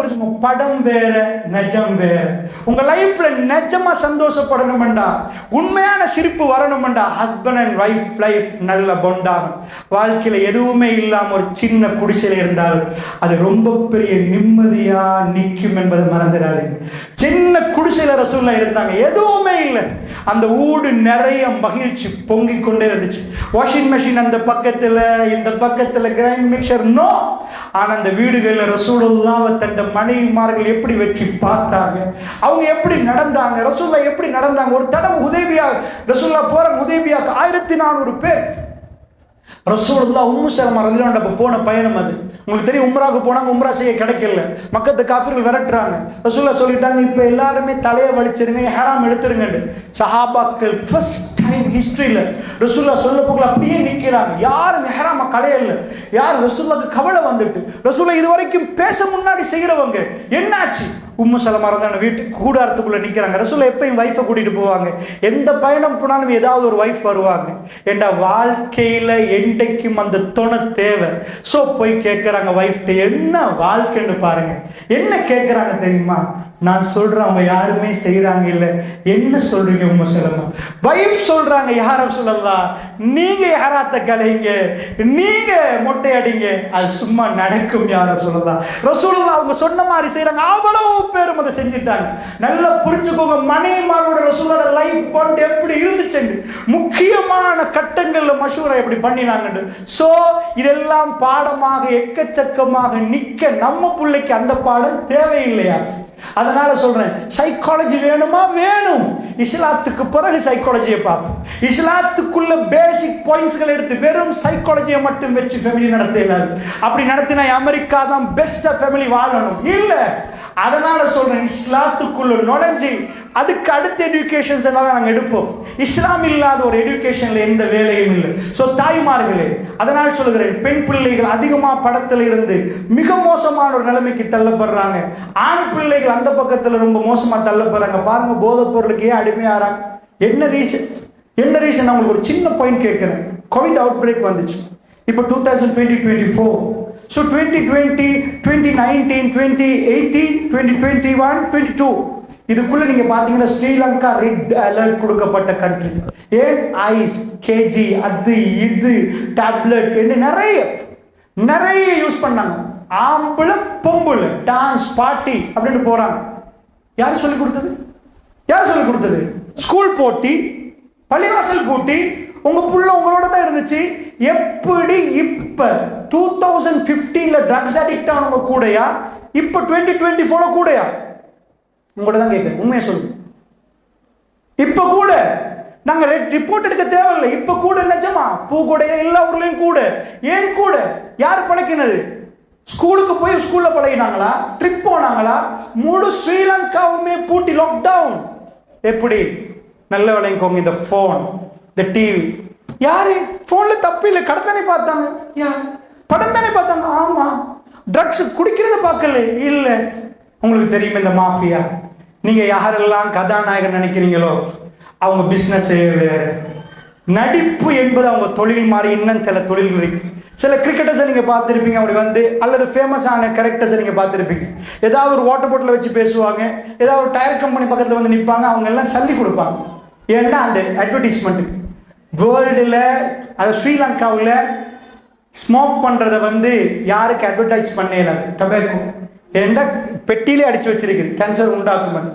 புரிஞ்சுக்கோங்க படம் வேற நெஜம் வேற. உங்க லைஃப்ல நெஜமா சந்தோஷப்படணும்டா உண்மையான சிரிப்பு வரணும்டா ஹஸ்பண்ட் அண்ட் ஒய்ஃப் லைஃப் நல்ல பொண்டாகும் வாழ்க்கையில எதுவுமே இல்லாம ஒரு சின்ன குடிசையில இருந்தால் அது ரொம்ப பெரிய நிம்மதியா நிற்கும் என்பதை மறந்துடாதீங்க. சின்ன குடிசையில ரசூல்லா இருந்தாங்க. எதுவுமே இல்லை. அந்த ஊடு நிறைய மகிழ்ச்சி பொங்கி கொண்டே இருந்துச்சு. வாஷிங் மெஷின் அந்த பக்கத்துல இந்த பக்கத்துல கிரைண்ட் மிக்சர் நோ ஆனா அந்த வீடுகளில் ரசூலுல்லாவை தண்ட மனைவிமார்கள் எப்படி வச்சு பார்த்தாங்க? அவங்க எப்படி நடந்தாங்க? ரசூல்லா எப்படி நடந்தாங்க? ஒரு தடவை உதவியா ரசூல்லா போற உதவியாக்கு ஆயிரத்தி நானூறு பேர். ரசூல்லா உம்மு சலமா ரதிலாண்ட போன பயணம் அது. உங்களுக்கு தெரியும் உம்ராவுக்கு போனாங்க உம்ரா செய்ய கிடைக்கல. மக்கத்து காப்பிர்கள் விரட்டுறாங்க. ரசூல்லா சொல்லிட்டாங்க இப்போ எல்லாருமே தலையை வலிச்சிருங்க ஹராம் எடுத்துருங்க சஹாபாக்கள் ஃபர்ஸ்ட் ஹிஸ்டரியில் ரசூல்லா சொல்ல போகல அப்படியே நிற்கிறாங்க. யாரும் மெஹராம கலையல்ல யார் ரசூல்லாக்கு கவலை வந்துட்டு? ரசூல்லா இது வரைக்கும் பேச முன்னாடி செய்கிறவங்க என்னாச்சு? உம்மு சலமா இருந்தாங்க வீட்டுக்கு கூடாரத்துக்குள்ளே நிற்கிறாங்க ரசூலை எப்பயும் வைஃபை கூட்டிகிட்டு போவாங்க. எந்த பயணம் போனாலும் ஏதாவது ஒரு வைஃப் வருவாங்க. ஏண்டா வாழ்க்கையில என்றைக்கும் அந்த துணை தேவை. ஸோ போய் கேட்குறாங்க ஒய்ஃப்ட்டு என்ன வாழ்க்கைன்னு பாருங்க. என்ன கேட்குறாங்க தெரியுமா? நான் சொல்றேன் அவங்க யாருமே செய்யறாங்க இல்ல. என்ன சொல்றீங்க உம்மு சலமா? வைஃப் சொல்றாங்க யார சொல்லலாம் நீங்க யாராத்த கலைங்க? நீங்க மொட்டை அடிங்க. அது சும்மா நடக்கும் யார சொல்லலாம் ரசூலா அவங்க சொன்ன மாதிரி செய்யறாங்க அவ்வளவு பேரும் அதை செஞ்சுட்டாங்க. நல்லா புரிஞ்சுக்கோங்க மனைவிமாரோட ரசூலோட லைஃப் பாண்ட் எப்படி இருந்துச்சு முக்கியமான கட்டங்கள்ல மஷூரா எப்படி பண்ணினாங்க சோ இதெல்லாம் பாடமாக எக்கச்சக்கமாக நிக்க நம்ம பிள்ளைக்கு அந்த பாடம் தேவையில்லையா? அதனால சொல்றேன் சைக்காலஜி வேணுமா? வேணும். இஸ்லாத்துக்கு பிறகு சைக்காலஜியை பார்ப்போம். இஸ்லாத்துக்குள்ள பேசிக் பாயிண்ட்ஸ்கள் எடுத்து வெறும் சைக்காலஜியை மட்டும் வச்சு ஃபேமிலி நடத்த அப்படி நடத்தினா அமெரிக்கா தான் பெஸ்டா ஃபேமிலி வாழணும். இல்லை. அதனால சொல்றேன் இஸ்லாத்துக்குள்ள நுழைஞ்சு அதுக்கு அடுத்த எஜுகேஷன்ஸ் எல்லாம் நாங்கள் எடுப்போம். இஸ்லாம் இல்லாத ஒரு எஜுகேஷன்ல எந்த வேலையும் இல்லை. ஸோ தாய்மார்களே அதனால் சொல்கிறேன் பெண் பிள்ளைகள் அதிகமாக படத்தில் இருந்து மிக மோசமான ஒரு நிலைமைக்கு தள்ளப்படுறாங்க. ஆண் பிள்ளைகள் அந்த பக்கத்தில் ரொம்ப மோசமாக தள்ளப்படுறாங்க. பாருங்க போதைப் பொருளுக்கு ஏன் அடிமையாகிறாங்க என்ன ரீசன் என்ன ரீசன் நான் உங்களுக்கு ஒரு சின்ன பாயிண்ட் கேட்குறேன். கோவிட் அவுட் பிரேக் வந்துச்சு. இப்போ two thousand twenty twenty four so twenty twenty twenty nineteen twenty twenty twenty one twenty two இதுக்குள்ள நீங்க பாத்தீங்கன்னா ஸ்ரீலங்கா ரெட் அலர்ட் கொடுக்கப்பட்ட கண்ட்ரி ஏன்? ஐஸ் கேஜி அது இது டேப்லெட் என்று நிறைய நிறைய யூஸ் பண்ணாங்க. ஆம்பளை பொம்பளை டான்ஸ் பார்ட்டி அப்படின்னு போறாங்க. யார் சொல்லி கொடுத்தது? யார் சொல்லி கொடுத்தது? ஸ்கூல் போட்டி பள்ளிவாசல் போட்டி உங்க புள்ள உங்களோட தான் இருந்துச்சு. எப்படி இப்ப டூ தௌசண்ட் பிப்டீன்ல ட்ரக்ஸ் அடிக்ட் ஆனவங்க கூடயா? இப்ப டுவெண்ட்டி டுவெண்ட்டி ஃபோர்ல கூடயா? உங்கள்கிட்ட தான் கேட்குறேன் உண்மையை சொல்லுங்க இப்ப கூட. நாங்க ரிப்போர்ட் எடுக்க தேவையில்லை. இப்ப கூட நிஜமா பூ கூட எல்லா ஊர்லயும் கூட. ஏன் கூட? யார் பழக்கினது? ஸ்கூலுக்கு போய் ஸ்கூல்ல பழகினாங்களா? ட்ரிப் போனாங்களா? முழு ஸ்ரீலங்காவுமே பூட்டி லாக்டவுன் எப்படி? நல்ல விளையங்கோங்க இந்த ஃபோன் இந்த டிவி யாரு? ஃபோன்ல தப்பு இல்லை. கடை பார்த்தாங்க. யார்? படம் தானே பார்த்தாங்க. ஆமா. ட்ரக்ஸ் குடிக்கிறத பார்க்கல. இல்ல. உங்களுக்கு தெரியும் இந்த மாஃபியா நீங்க யாரெல்லாம் கதாநாயகன் நினைக்கிறீங்களோ அவங்க பிசினஸ் வேறு. நடிப்பு என்பது அவங்க தொழில் மாதிரி இன்னும் சில தொழில் இருக்கு. சில கிரிக்கெட்டர்ஸை நீங்கள் பார்த்துருப்பீங்க. அப்படி வந்து அல்லது ஃபேமஸான கேரக்டர்ஸை நீங்கள் பார்த்துருப்பீங்க. ஏதாவது ஒரு வாட்டர் பாட்டில் வச்சு பேசுவாங்க. ஏதாவது ஒரு டயர் கம்பெனி பக்கத்தில் வந்து நிற்பாங்க அவங்க எல்லாம் சல்லி கொடுப்பாங்க. ஏன்னா அந்த அட்வர்டைஸ்மெண்ட் வேர்ல்டில் அது ஸ்ரீலங்காவில் ஸ்மோக் பண்ணுறத வந்து யாருக்கு அட்வர்டைஸ் பண்ணல? டொபேக்கோ ஏன்னா பெட்டியிலே அடிச்சு வச்சிருக்கு கேன்சர் உண்டாக்குமெண்ட்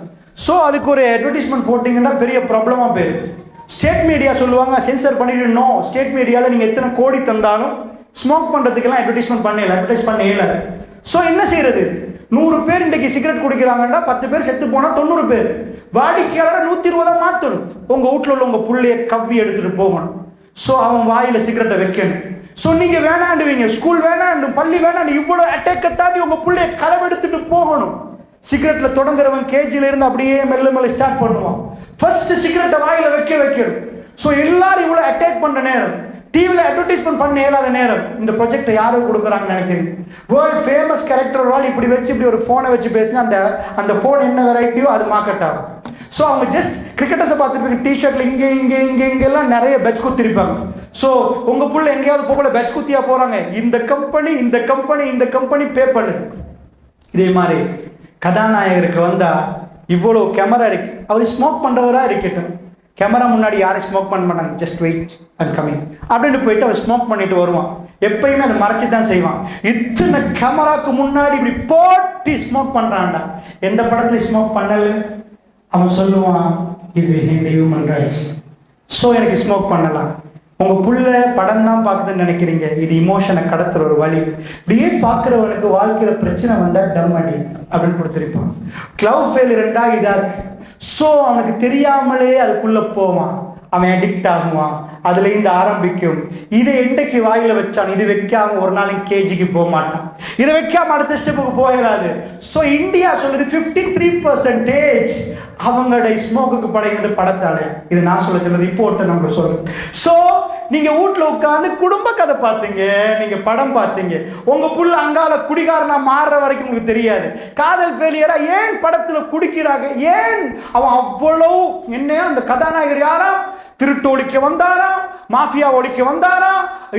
ஸோ அதுக்கு ஒரு அட்வர்டைஸ்மெண்ட் போட்டிங்கன்னா பெரிய ப்ராப்ளமாக போயிடும். ஸ்டேட் மீடியா சொல்லுவாங்க சென்சர் பண்ணிடணும் ஸ்டேட் மீடியாவில் நீங்கள் எத்தனை கோடி தந்தாலும் ஸ்மோக் பண்ணுறதுக்கெல்லாம் அட்வர்டைஸ்மெண்ட் பண்ணல அட்வர்டைஸ் பண்ணல. ஸோ என்ன செய்யறது? நூறு பேர் இன்றைக்கு சிகரெட் குடிக்கிறாங்கன்னா பத்து பேர் செத்து போனா தொண்ணூறு பேர். வாடிக்கையாளரை நூத்தி இருபதா மாத்தணும். உங்க வீட்டுல உள்ள உங்க புள்ளைய கவ்வி எடுத்துட்டு போகணும். ஸோ அவன் வாயில சிகரெட்டை வைக்கணும். ஸோ நீங்க வேணாண்டுவீங்க ஸ்கூல் வேணாண்டு பள்ளி வேணாண்டு இவ்வளவு அட்டேக்கை தாண்டி உங்க புள்ளைய களவெடுத்துட்டு போகணும். சிகரெட்ல தொடங்குறவன் கேஜில இருந்து அப்படியே மெல்ல மெல்ல ஸ்டார்ட் பண்ணுவான். ஃபர்ஸ்ட் சிகரெட்டை வாயில வைக்க வைக்கணும். ஸோ எல்லாரும் இவ்வளவு அட்டாக் பண்ண நேரம். டிவியில் அட்வர்டைஸ்மெண்ட் பண்ண இயலாத நேரம். இந்த ப்ராஜெக்ட் யாரும் கொடுக்குறாங்கன்னு நினைக்கிறீங்க வேர்ல்ட் ஃபேமஸ் கேரக்டர் வால் இப்படி வச்சு இப்படி ஒரு ஃபோனை வச்சு பேசினா அந்த அந்த ஃபோன் என்ன வெரைட்டியோ அது மார்க்கெட் ஆகும். ஸோ அவங்க ஜஸ்ட் கிரிக்கெட்டர்ஸை பார்த்துருப்பீங்க. டிஷர்ட்டில் இங்கே இங்கே இங்கே இங்கெல்லாம் நிறைய பெட்ஸ் குத்திருப்பாங்க. ஸோ உங்க புள்ள எங்கேயாவது போகல பெட்ஸ் குத்தியா போறாங்க. இந்த கம்பெனி இந்த கம்பெனி இந்த கம்பெனி பே பண்ணு. இதே மாதிரி கதாநாயகருக்கு வந்தா இவ்வளோ கேமரா இருக்கு. அவர் ஸ்மோக் பண்றவரா இருக்கட்டும். கேமரா முன்னாடி யாரும் ஸ்மோக் பண்ண மாட்டாங்க. ஜஸ்ட் வெயிட் அண்ட் கமிங் அப்படின்னு போயிட்டு அவன் ஸ்மோக் பண்ணிட்டு வருவான். எப்பயுமே அதை மறைச்சு தான் செய்வான். இத்தனை கேமராக்கு முன்னாடி இப்படி போட்டு ஸ்மோக் பண்ணுறான்டா எந்த படத்துல ஸ்மோக் பண்ணல? அவன் சொல்லுவான் இது ஹியூமன் ரைட்ஸ் ஸோ எனக்கு ஸ்மோக் பண்ணலாம். உங்க புள்ள படம் தான் பார்க்குதுன்னு நினைக்கிறீங்க? இது இமோஷனை கடத்துற ஒரு வழி. இப்படியே பார்க்குறவனுக்கு வாழ்க்கையில பிரச்சனை வந்தா டம் அடி அப்படின்னு கொடுத்துருப்பான். கிளவ் ஃபெயில் ரெண்டாக இதாக இருக்கு ஸோ அவனுக்கு தெரியாமலே அதுக்குள்ள போவான். அவன் அடிக்ட் ஆகுவான். அதுல இருந்து ஆரம்பிக்கும். இதை என்றைக்கு வாயில வச்சான் இது வைக்காம ஒரு நாளைக்கு கேஜிக்கு போக மாட்டான். இதை வைக்காம அடுத்த ஸ்டெப்புக்கு போயிடாது ஸோ இந்தியா சொல்லுது ஃபிஃப்டி த்ரீ பர்சன்டேஜ் அவங்களோட ஸ்மோக்குக்கு படைக்கிறது படத்தால இது நான் சொல்ல ரிப்போர்ட்டை நம்ம சொல்றேன். ஸோ நீங்க வீட்ல உட்காந்து குடும்ப கதை பார்த்தீங்க நீங்க படம் பார்த்தீங்க. உங்க புள்ள அங்கால குடிகாரனா மாறுற வரைக்கும் உங்களுக்கு தெரியாது. காதல் ஃபெயிலியரா ஏன் படத்துல குடிக்கிறாங்க? ஏன் அவன் அவ்வளவு என்ன அந்த கதாநாயகர் யாரா? திருட்டு ஒழிக்க வந்தாரா? மாஃபியா ஒழிக்க வந்தாரா?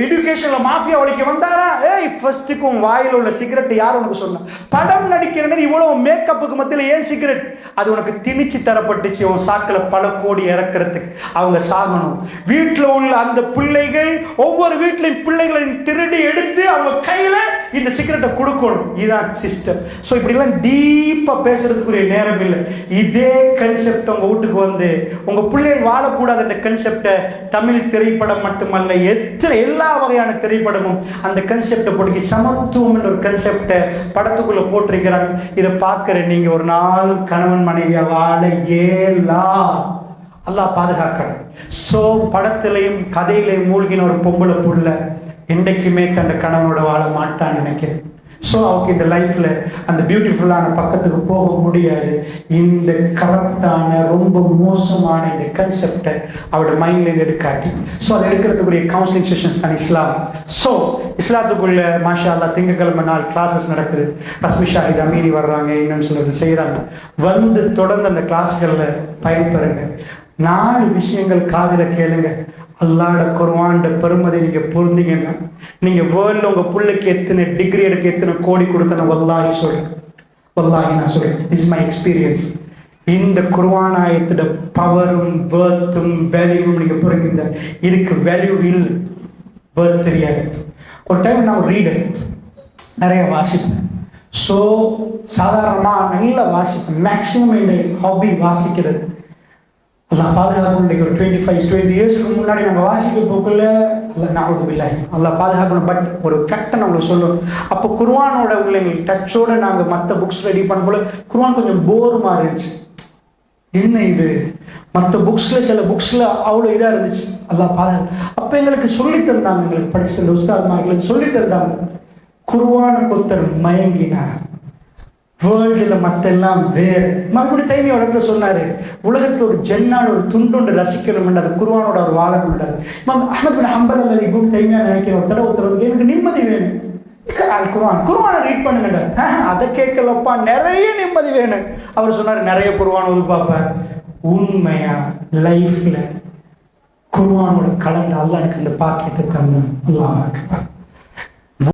எஜுகேஷன்ல மாஃபியா ஒழிக்க வந்தாரா? ஏய் ஃபர்ஸ்ட்டுக்கும் வாயில் உள்ள சிகரெட் யார் உனக்கு சொன்ன? படம் நடிக்கிறது இவ்வளவு மேக்கப்புக்கு மத்தியில் ஏன் சிகரெட்? அது உனக்கு திணிச்சு தரப்பட்டுச்சு உன் சாக்கில் பல கோடி இறக்கிறதுக்கு. அவங்க சாகணும். வீட்டில் உள்ள அந்த பிள்ளைகள் ஒவ்வொரு வீட்லையும் பிள்ளைகளை திருடி எடுத்து அவங்க கையில் இந்த சிகரெட்டை கொடுக்கணும். இதுதான் சிஸ்டம் ஸோ இப்படிலாம் டீப்பாக பேசுறதுக்குரிய நேரம் இல்லை. இதே கன்செப்ட் உங்கள் வீட்டுக்கு வந்து உங்கள் பிள்ளைகள் வாழக்கூடாது என்ற கன்செப்டை தமிழ் திரைப்படம் மட்டுமல்ல எத்தனை எல்லா வகையான திரைப்படமும் அந்த கன்செப்டை போட்டு சமத்துவம் என்ற ஒரு கன்செப்டை படத்துக்குள்ள போட்டிருக்கிறாங்க. இதை பார்க்குற நீங்க ஒரு நாள் கணவன் மனைவியா வாழ ஏலா அல்லாஹ் பாதுகாக்கணும். ஸோ படத்திலையும் கதையிலையும் மூழ்கின ஒரு பொம்பளை புள்ள என்றைக்குமே தன் கணவனோட வாழ மாட்டான்னு நினைக்கிறேன். ஸோ அவருக்கு இந்த லைஃப்ல அந்த பியூட்டிஃபுல்லான பக்கத்துக்கு போக முடியாது. இந்த கரப்டான ரொம்ப மோசமான இந்த கன்செப்டை அவரோட மைண்ட்ல இருந்து எடுக்காட்டி. ஸோ அதை எடுக்கிறதுக்குரிய கவுன்சிலிங் செஷன்ஸ் தான் இஸ்லாம். ஸோ இஸ்லாத்துக்குள்ள மாஷா அல்லா திங்கக்கிழமை நாள் கிளாஸஸ் நடக்குது. ரஸ்மி ஷாஹித் அமீரி வர்றாங்க என்னன்னு சிலர் செய்கிறாங்க வந்து தொடர்ந்து அந்த கிளாஸ்களில் பயன்பெறுங்க. நாலு விஷயங்கள் காதில் கேளுங்க. அல்லாட குர்வான்ட பெருமதி நீங்க புரிந்தீங்கன்னா நீங்க வேர்ல்ட்ல உங்க பிள்ளைக்கு எத்தனை டிகிரி எடுக்க எத்தனை கோடி கொடுத்தன வல்லாஹி சொல்றேன். வல்லாஹி நான் சொல்றேன். இஸ் மை எக்ஸ்பீரியன்ஸ் இந்த குர்வானாயத்தோட பவரும் பேர்த்தும் வேல்யூவும் நீங்க புரிஞ்சுங்க இதுக்கு வேல்யூ இல்லை. பேர்த் தெரியாது. ஒரு டைம் நான் ரீடர் நிறைய வாசிப்பேன். ஸோ சாதாரணமாக நல்லா வாசிப்பேன். மேக்ஸிமம் என்னை ஹாபி வாசிக்கிறது. அல்லாஹ் பாதுகாப்பு இன்றைக்கு ஒரு டுவெண்ட்டி ஃபைவ் டுவெண்ட்டி இயர்ஸ்க்கு முன்னாடி நாங்கள் வாசிக்க போக்குள்ள அல்ல நாவது இல்லை அல்லா பாதுகாக்கணும். பட் ஒரு ஃபேக்டை நம்மளுக்கு சொல்லணும். அப்போ குர்வானோட உள்ள எங்களுக்கு டச்சோட நாங்கள் மற்ற புக்ஸ் ரெடி பண்ண போல குர்வான் கொஞ்சம் போர் மாதிரி இருந்துச்சு. என்ன இது? மற்ற புக்ஸில் சில புக்ஸில் அவ்வளோ இதாக இருந்துச்சு. அல்லா பாதுகா அப்போ எங்களுக்கு சொல்லி தந்தாங்க எங்களுக்கு படிச்ச இந்த உஸ்தாத்மார்களுக்கு சொல்லி தந்தாங்க. குர்வானுக்கு ஒருத்தர் மயங்கினார். வேர்ல்டில் மற்றெல்லாம் வேறு. மறுபடியும் தைமிய வளர்ந்து சொன்னார். உலகத்தில் ஒரு ஜென்னான ஒரு துண்டுண்டு ரசிக்கணும் அது குருவானோட ஒரு வாழணுன்றார் இமாம் அஹமத் பின் ஹம்பல் அல்லது இபுன் தைமையாக நினைக்கிற ஒருத்தர ஒருத்தர் எனக்கு நிம்மதி வேணும். குருவான் குர்ஆன். ரீட் பண்ணுங்க அதை கேட்கலப்பா நிறைய நிம்மதி வேணும். அவர் சொன்னார் நிறைய குர்ஆன் வந்து பார்ப்பேன் உண்மையா? லைஃப்ல குருவானோட கலந்து அல்லா எனக்கு இந்த பாக்கியத்தை தந்தான். அல்லாஹ்